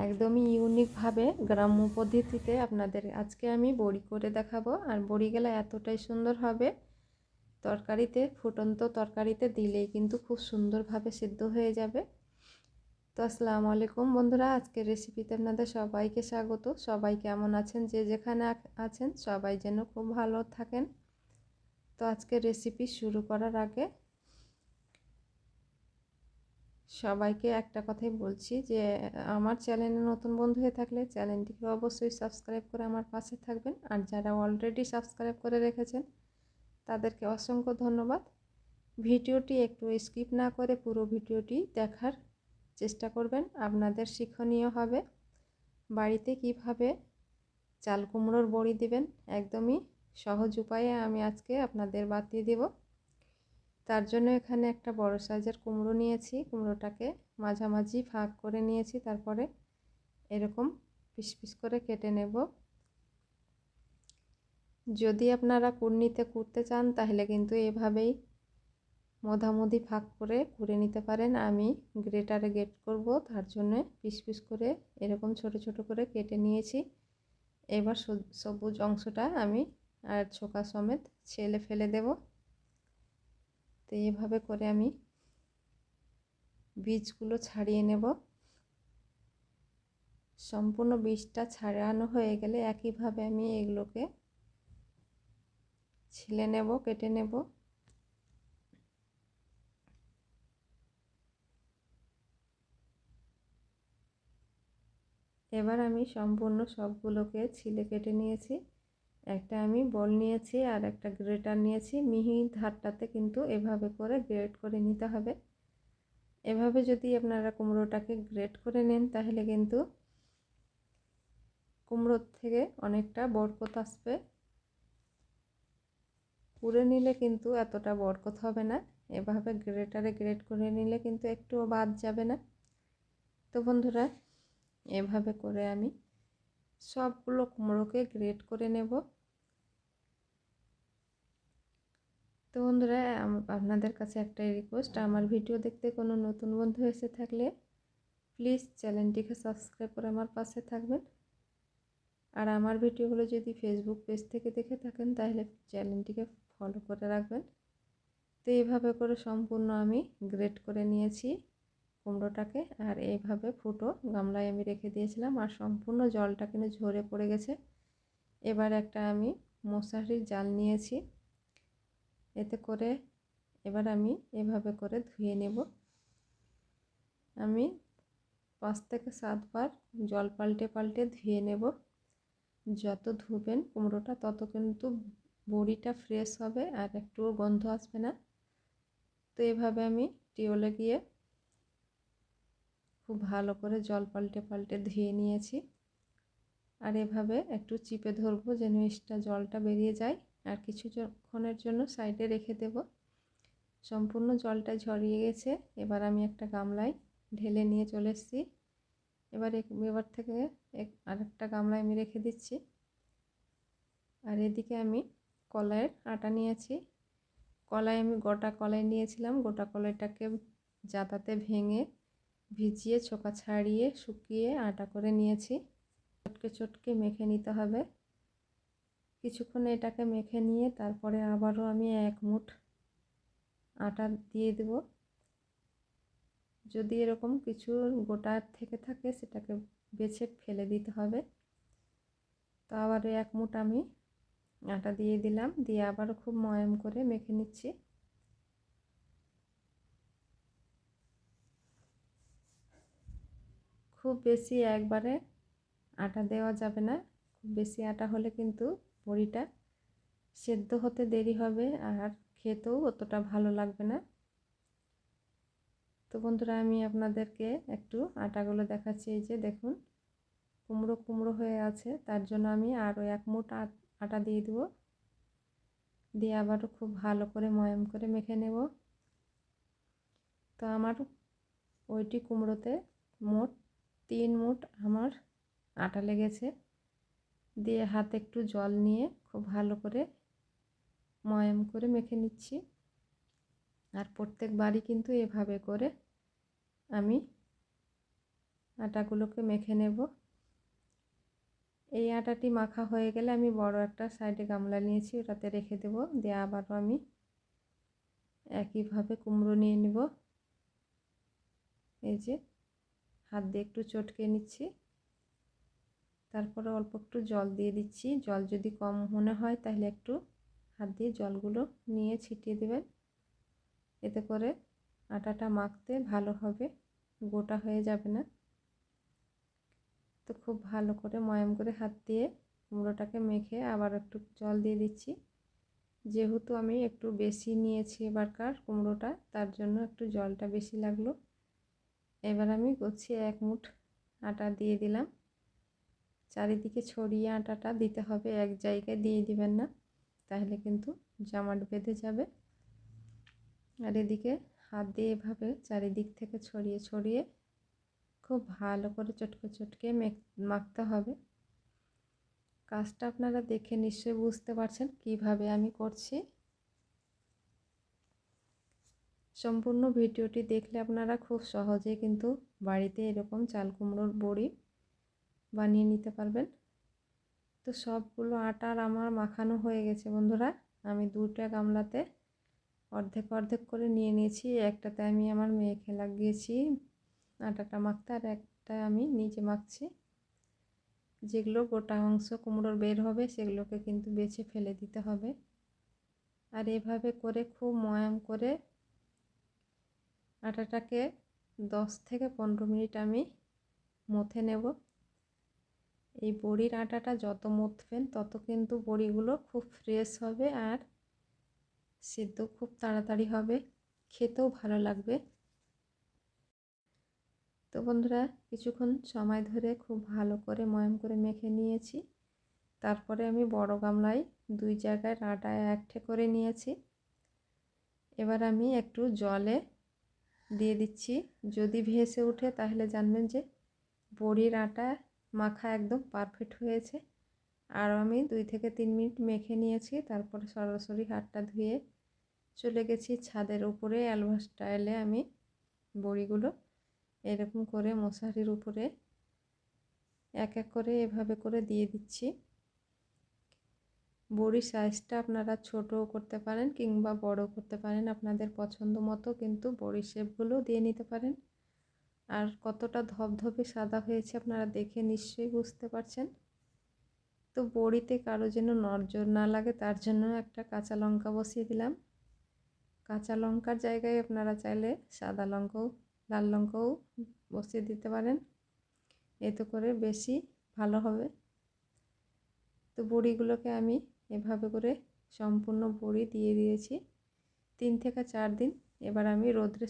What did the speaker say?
একদমই ইউনিকভাবে গ্রাম্য পদ্ধতিতে আপনাদের আজকে আমি বড়ি করে দেখাবো। আর বড়ি বড়িগুলো এতটাই সুন্দর হবে, তরকারিতে, ফুটন্ত তরকারিতে দিলেই কিন্তু খুব সুন্দরভাবে সিদ্ধ হয়ে যাবে। তো আসসালামু আলাইকুম বন্ধুরা, আজকের রেসিপিতে আপনাদের সবাইকে স্বাগত। সবাই কেমন আছেন? যে যেখানে আছেন, সবাই যেন খুব ভালো থাকেন। তো আজকের রেসিপি শুরু করার আগে সবাইকে একটা কথাই বলছি যে, আমার চ্যানেলে নতুন বন্ধু হয়ে থাকলে চ্যানেলটিকে অবশ্যই সাবস্ক্রাইব করে আমার পাশে থাকবেন। আর যারা অলরেডি সাবস্ক্রাইব করে রেখেছেন, তাদেরকে অসংখ্য ধন্যবাদ। ভিডিওটি একটু স্কিপ না করে পুরো ভিডিওটি দেখার চেষ্টা করবেন। আপনাদের শিক্ষণীয় হবে বাড়িতে কীভাবে চাল কুমড়োর বড়ি দিবেন, একদমই সহজ উপায়ে আমি আজকে আপনাদের বাতিয়ে দেব। তার জন্য এখানে একটা বড় সাইজের কুমড়ো নিয়েছি, কুমড়োটাকে মাঝামাঝি ফাঁক করে নিয়েছি, তারপরে এরকম পিস পিস করে কেটে নেব। যদি আপনারা কুর্নিতে কুড়তে চান, তাহলে কিন্তু এভাবেই মধামধি ফাঁক করে কুড়ে নিতে পারেন। আমি গ্রেটারে গেট করব, তার জন্য পিস পিস করে এরকম ছোট ছোট করে কেটে নিয়েছি। এবার সবুজ অংশটা আমি আর ছোকা সমেত ছেলে ফেলে দেবো। তো এইভাবে করে আমি বীজগুলো ছাড়িয়ে নেব। সম্পূর্ণ বীজটা ছাড়ানো হয়ে গেলে একইভাবে আমি এগুলোকে ছিলে নেব, কেটে নেব। এবার আমি সম্পূর্ণ সবগুলোকে ছিলে কেটে নিয়েছি। একটা আমি বল নিয়েছি আর একটা গ্রেটার নিয়েছি। মিহি ধারটাতে কিন্তু এভাবে করে গ্রেট করে নিতে হবে। এভাবে যদি আপনারা কুমড়োটাকে গ্রেট করে নেন, তাহলে কিন্তু কুমড়োর থেকে অনেকটা বরকত আসবে। পুড়ে নিলে কিন্তু এতটা বরকত হবে না। এভাবে গ্রেটারে গ্রেট করে নিলে কিন্তু একটুও বাদ যাবে না। তো বন্ধুরা, এভাবে করে আমি সবগুলো কুমড়োকে গ্রেট করে নেব। তো বন্ধুরা আপনাদের কাছে একটাই রিকোয়েস্ট আমার ভিডিও দেখতে কোনো নতুন বন্ধু এসে থাকলে প্লিজ চ্যানেলটিকে সাবস্ক্রাইব করে আমার পাশে থাকবেন। আর আমার ভিডিওগুলো যদি ফেসবুক পেজ থেকে দেখে থাকেন, তাহলে চ্যানেলটিকে ফলো করে রাখবেন। তো এইভাবে করে সম্পূর্ণ আমি গ্রেট করে নিয়েছি কুমড়োটাকে, আর এইভাবে ফুটো গামলায় আমি রেখে দিয়েছিলাম, আর সম্পূর্ণ জলটা কিন্তু ঝরে পড়ে গেছে। এবার একটা আমি মশারির জাল নিয়েছি। এতে করে এবার আমি এভাবে করে ধুয়ে নেব। আমি পাঁচ থেকে সাতবার জল পাল্টে পাল্টে ধুয়ে নেব। যত ধুবেন কুমড়োটা, তত কিন্তু বড়িটা ফ্রেশ হবে আর একটুও গন্ধ আসবে না। তো এভাবে আমি টিওলে গিয়ে খুব ভালো করে জল পাল্টে পাল্টে ধুয়ে নিয়েছি। আর এভাবে একটু চিপে ধরবো যেন এক্সট্রা জলটা বেরিয়ে যায়। আর কিছুক্ষণের জন্য সাইডে রেখে দেব। সম্পূর্ণ জলটা ঝরিয়ে গেছে। এবার আমি একটা গামলায় ঢেলে নিয়ে চলে এসেছি। এবার এবার থেকে এক, আরেকটা গামলায় আমি রেখে দিচ্ছি। আর এদিকে আমি কলাইয়ের আটা নিয়েছি। কলাই আমি গোটা কলাই নিয়েছিলাম। গোটা কলাইটাকে জাতাতে ভেঙে ভিজিয়ে, ছোকা ছাড়িয়ে, শুকিয়ে আটা করে নিয়েছি। চটকে চটকে মেখে নিতে হবে। কিছুক্ষণ এটাকে মেখে নিয়ে তারপরে আবারও আমি এক মুঠ আটা দিয়ে দেব। যদি এরকম কিছু গোটা থেকে থাকে সেটাকে বেছে ফেলে দিতে হবে। তো আবার এক মুঠ আমি আটা দিয়ে দিলাম, দিয়ে আবারও খুব ময়াম করে মেখে নিচ্ছি। খুব বেশি একবারে আটা দেওয়া যাবে না, খুব বেশি আটা হলে কিন্তু বড়িটা সেদ্ধ হতে দেরি হবে আর খেতেও অতটা ভালো লাগবে না। তো বন্ধুরা, আমি আপনাদেরকে একটু আটাগুলো দেখাচ্ছি। এই যে দেখুন, কুমড়ো কুমড়ো হয়ে আছে। তার জন্য আমি আরও এক মুঠ আটা দিয়ে দেবো। দিয়ে আবারও খুব ভালো করে ময়াম করে মেখে নেব। তো আমার ওইটি কুমড়োতে মোট তিন মুঠ আমার আটা লেগেছে। দিয়ে হাতে একটু জল নিয়ে খুব ভালো করে ময়াম করে মেখে নিচ্ছি। আর প্রত্যেক বাড়ি কিন্তু এভাবে করে আমি আটাগুলোকে মেখে নেব। এই আটাটি মাখা হয়ে গেলে আমি বড় একটা সাইডে গামলা নিয়েছি, ওটাতে রেখে দেব। দিয়ে আবারও আমি একইভাবে কুমড়ো নিয়ে নেব। এই যে হাত দিয়ে একটু চটকে নিচ্ছি। তারপরে অল্প একটু জল দিয়ে দিচ্ছি। জল যদি কম মনে হয় তাহলে একটু হাত দিয়ে জলগুলো নিয়ে ছিটিয়ে দেবেন। এতে করে আটাটা মাখতে ভালো হবে, গোটা হয়ে যাবে না। তো খুব ভালো করে ময়াম করে হাত দিয়ে কুমড়োটাকে মেখে আবার একটু জল দিয়ে দিচ্ছি। যেহেতু আমি একটু বেশি নিয়েছি এবারকার কুমড়োটা, তার জন্য একটু জলটা বেশি লাগল। এবার আমি গুছিয়ে এক মুঠ আটা দিয়ে দিলাম। চারিদিকে ছড়িয়ে আটাটা দিতে হবে, এক জায়গায় দিয়ে দিবেন না। তাহলে কিন্তু জামাট বেঁধে যাবে। আর এদিকে হাত দিয়ে এভাবে চারিদিক থেকে ছড়িয়ে ছড়িয়ে খুব ভালো করে চটকে চটকে মাখতে হবে। কাজটা আপনারা দেখে নিশ্চয়ই বুঝতে পারছেন কীভাবে আমি করছি। সম্পূর্ণ ভিডিওটি দেখলে আপনারা খুব সহজে কিন্তু বাড়িতে এরকম চাল কুমড়োর বড়ি বানিয়ে নিতে পারবেন। তো সবগুলো আটার আমার মাখানো হয়ে গেছে বন্ধুরা। আমি দুটা গামলাতে অর্ধেক অর্ধেক করে নিয়ে নিয়েছি। একটাতে আমি আমার মেয়েকে লাগিয়েছি আটাটা মাখতে আর একটা আমি নিজে মাখছি। যেগুলো গোটা অংশ কুমড়োর বের হবে সেগুলোকে কিন্তু বেছে ফেলে দিতে হবে। আর এভাবে করে খুব ময়াম করে আটাটাকে দশ থেকে পনেরো মিনিট আমি মথে নেব। এই বড়ির আটাটা যত মথবেন তত কিন্তু বড়িগুলো খুব ফ্রেশ হবে আর সিদ্ধ খুব তাড়াতাড়ি হবে। খেতেও ভালো লাগবে। তো বন্ধুরা, কিছুক্ষণ সময় ধরে খুব ভালো করে ময়াম করে মেখে নিয়েছি। তারপরে আমি বড় গামলায় দুই জায়গায় আটা একঠে করে নিয়েছি। এবার আমি একটু জলে দিয়ে দিচ্ছি। যদি ভেসে ওঠে, তাহলে জানবেন যে বড়ির আটা মাখা একদম পারফেক্ট হয়েছে। আর আমি দুই থেকে তিন মিনিট মেখে নিয়েছি, তারপরে সরাসরি হাতটা ধুয়ে চলে গেছি ছাদের উপরে অ্যালভাস স্টাইলে আমি বড়িগুলো। এরকম করে মশারির উপরে এক এক করে এভাবে করে দিয়ে দিচ্ছি। বড়ির সাইজটা আপনারা ছোটও করতে পারেন কিংবা বড় করতে পারেন, আপনাদের পছন্দ মতো, কিন্তু বড়ির শেপগুলো দিয়ে নিতে পারেন। আর কতটা ধবধবে সাদা হয়েছে আপনারা দেখে নিশ্চয়ই বুঝতে পারছেন। তো বড়িতে কারও যেন নজর না লাগে, তার জন্য একটা কাঁচা লঙ্কা বসিয়ে দিলাম। কাঁচা লঙ্কার জায়গায় আপনারা চাইলে সাদা লঙ্কাও, লাল লঙ্কাও বসিয়ে দিতে পারেন। এতে করে বেশি ভালো হবে। তো বড়িগুলোকে আমি এভাবে করে সম্পূর্ণ বড়ি দিয়ে দিয়েছি। তিন থেকে চার দিন এবার আমি রোদ্রে